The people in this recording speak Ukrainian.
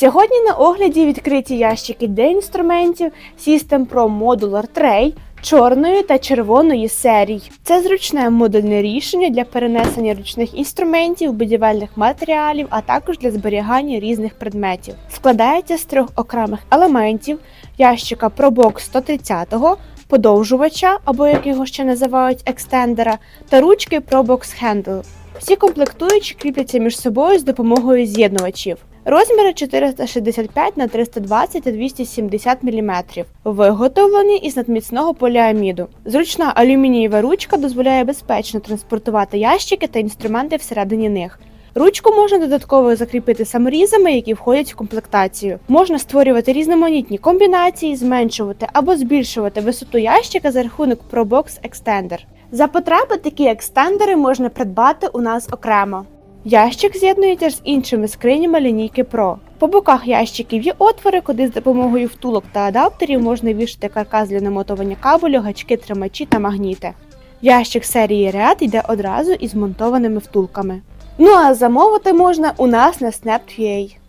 Сьогодні на огляді відкриті ящики для інструментів System Pro Modular Tray чорної та червоної серій. Це зручне модульне рішення для перенесення ручних інструментів, будівельних матеріалів, а також для зберігання різних предметів. Складається з трьох окремих елементів ящика ProBox 130 подовжувача, або як його ще називають екстендера, та ручки ProBox Handle. Всі комплектуючі кріпляться між собою з допомогою з'єднувачів. Розміри 465 на 320 та 270 мм. Виготовлені із надміцного поліаміду. Зручна алюмінієва ручка дозволяє безпечно транспортувати ящики та інструменти всередині них. Ручку можна додатково закріпити саморізами, які входять в комплектацію. Можна створювати різноманітні комбінації, зменшувати або збільшувати висоту ящика за рахунок ProBox Extender. За потреби такі екстендери можна придбати у нас окремо. Ящик з'єднується з іншими скринями лінійки Pro. По боках ящиків є отвори, куди з допомогою втулок та адаптерів можна вішати каркас для намотування кабелю, гачки, тримачі та магніти. Ящик серії ряд йде одразу із монтованими втулками. Ну а замовити можна у нас на Snap.ua.